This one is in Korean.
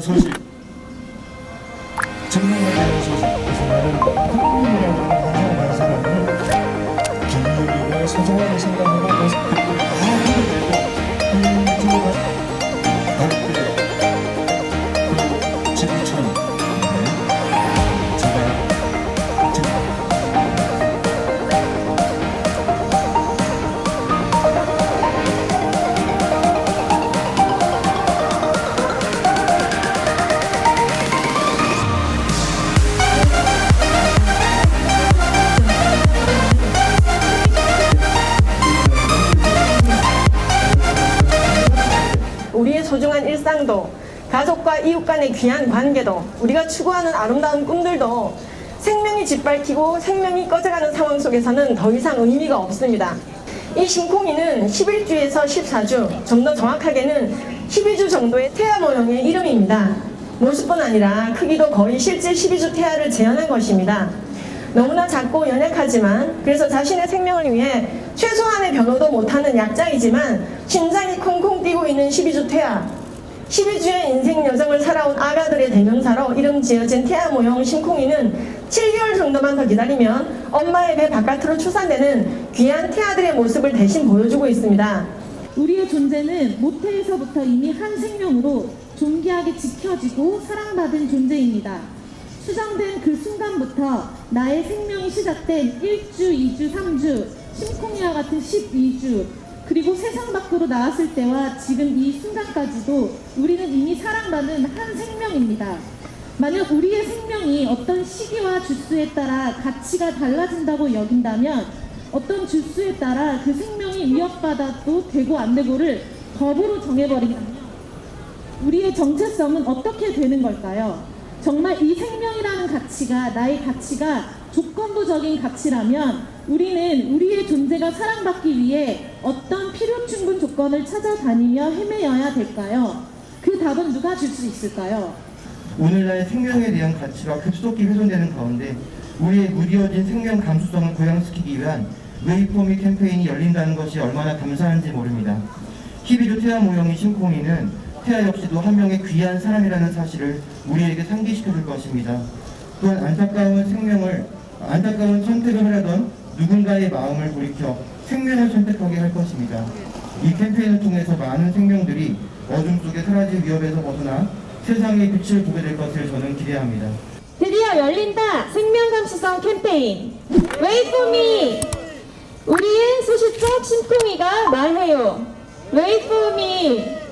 소식. 정명에 대한 소식. 무슨 말은 국민이라고 하는 사람은 기울이고 소중하게 생각하고 우리의 소중한 일상도 가족과 이웃 간의 귀한 관계도 우리가 추구하는 아름다운 꿈들도 생명이 짓밟히고 생명이 꺼져가는 상황 속에서는 더 이상 의미가 없습니다. 이 심콩이는 11주에서 14주, 좀 더 정확하게는 12주 정도의 태아 모형의 이름입니다. 모습뿐 아니라 크기도 거의 실제 12주 태아를 재현한 것입니다. 너무나 작고 연약하지만 그래서 자신의 생명을 위해 최소한의 변호도 못하는 약자이지만 심장이 콩콩 뛰고 있는 12주 태아 12주의 인생 여정을 살아온 아가들의 대명사로 이름 지어진 태아 모형 심콩이는 7개월 정도만 더 기다리면 엄마의 배 바깥으로 출산되는 귀한 태아들의 모습을 대신 보여주고 있습니다. 우리의 존재는 모태에서부터 이미 한 생명으로 존귀하게 지켜지고 사랑받은 존재입니다. 수정된 그 순간부터 나의 생명이 시작된 1주, 2주, 3주, 심콩이와 같은 12주, 그리고 세상 밖으로 나왔을 때와 지금 이 순간까지도 우리는 이미 사랑받는 한 생명입니다. 만약 우리의 생명이 어떤 시기와 주수에 따라 가치가 달라진다고 여긴다면 어떤 주수에 따라 그 생명이 위협받아도 되고 안 되고를 법으로 정해버리면 우리의 정체성은 어떻게 되는 걸까요? 정말 이 생명이라는 가치가 나의 가치가 조건부적인 가치라면 우리는 우리의 존재가 사랑받기 위해 어떤 필요 충분 조건을 찾아다니며 헤매여야 될까요? 그 답은 누가 줄 수 있을까요? 오늘날 생명에 대한 가치가 급속히 훼손되는 가운데 우리의 무뎌진 생명 감수성을 고양시키기 위한 웨이포미 캠페인이 열린다는 것이 얼마나 감사한지 모릅니다. 12주 태아 모형인 심콩이는 태아 역시도 한 명의 귀한 사람이라는 사실을 우리에게 상기시켜 줄 것입니다. 또한 안타까운 생명을 안타까운 선택을 하려던 누군가의 마음을 돌이켜 생명을 선택하게 할 것입니다. 이 캠페인을 통해서 많은 생명들이 어둠 속에 사라질 위협에서 벗어나 세상의 빛을 보게 될 것을 저는 기대합니다. 드디어 열린다 생명 감수성 캠페인 Wait for me 우리의 소시적 심쿵이가 말해요 Wait for me